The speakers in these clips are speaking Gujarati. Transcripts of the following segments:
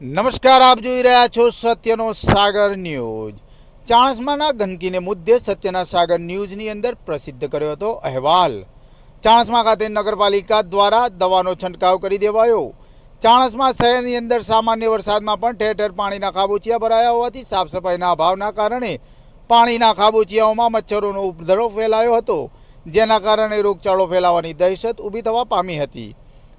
નમસ્કાર, આપ જોઈ રહ્યા છો સત્યનો સાગર ન્યૂઝ. ચાણસમાના ગંદકીને મુદ્દે સત્યના સાગર ન્યૂઝની અંદર પ્રસિદ્ધ કર્યો હતો અહેવાલ. ચાણસમા ખાતે નગરપાલિકા દ્વારા દવાનો છંટકાવ કરી દેવાયો. ચાણસમા શહેરની અંદર સામાન્ય વરસાદમાં પણ ઠેર ઠેર પાણીના ખાબોચિયા ભરાયા હોવાથી સાફ સફાઈના અભાવના કારણે પાણીના ખાબોચિયાઓમાં મચ્છરોનો ઉપદ્રવ ફેલાયો હતો, જેના કારણે રોગચાળો ફેલાવાની દહેશત ઊભી થવા પામી હતી.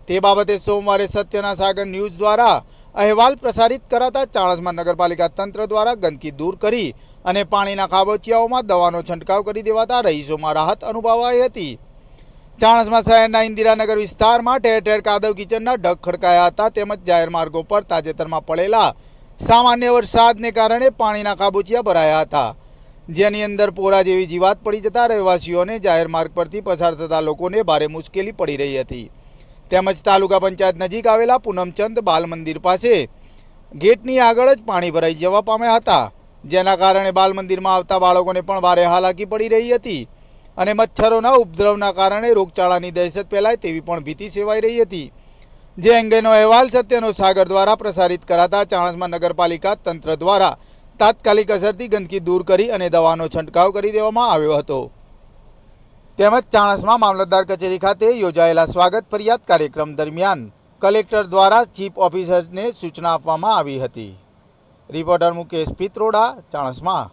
તે બાબતે સોમવારે સત્યના સાગર ન્યૂઝ દ્વારા અહેવાલ પ્રસારિત કરાતા ચાણસ્મા નગરપાલિકા તંત્ર દ્વારા ગંદકી દૂર કરી અને પાણીના ખાબોચિયાઓમાં દવાનો છંટકાવ કરી દેવાતા રહીશોમાં રાહત અનુભવાઈ હતી. ચાણસ્મા શહેરના ઇન્દિરાનગર વિસ્તારમાં ઠેર ઠેર કાદવ કિચનના ઢગ ખડકાયા હતા તેમજ જાહેર માર્ગો પર તાજેતરમાં પડેલા સામાન્ય વરસાદને કારણે પાણીના કાબુચિયા ભરાયા હતા. જેની અંદર પોરા જેવી જીવાત પડી જતા રહેવાસીઓને જાહેર માર્ગ પરથી પસાર થતા લોકોને ભારે મુશ્કેલી પડી રહી હતી. તેમજ તાલુકા પંચાયત નજીક આવેલા પૂનમચંદ બાલ મંદિર પાસે. ગેટની આગળ જ પાણી ભરાઈ જવા પામ્યા હતા. જેના કારણે બાલ મંદિરમાં આવતા બાળકોને પણ ભારે હાલાકી પડી રહી હતી અને મચ્છરોના ઉપદ્રવના કારણે રોગચાળાની દહેશત ફેલાય તેવી પણ ભીતિ સેવાઈ રહી હતી. જે અંગેનો અહેવાલ સત્યનો સાગર દ્વારા પ્રસારિત કરાતા ચાણસમાં નગરપાલિકા તંત્ર દ્વારા તાત્કાલિક અસરથી ગંદકી દૂર કરી અને દવાનો છંટકાવ કરી દેવામાં આવ્યો હતો. તેમજ ચાણસમાં મામલતદાર કચેરી ખાતે યોજાયેલા સ્વાગત ફરિયાદ કાર્યક્રમ દરમિયાન કલેક્ટર દ્વારા ચીફ ઓફિસરને સૂચના આપવામાં આવી હતી. રિપોર્ટર મુકેશ પિત્રોડા, ચાણસ્મા.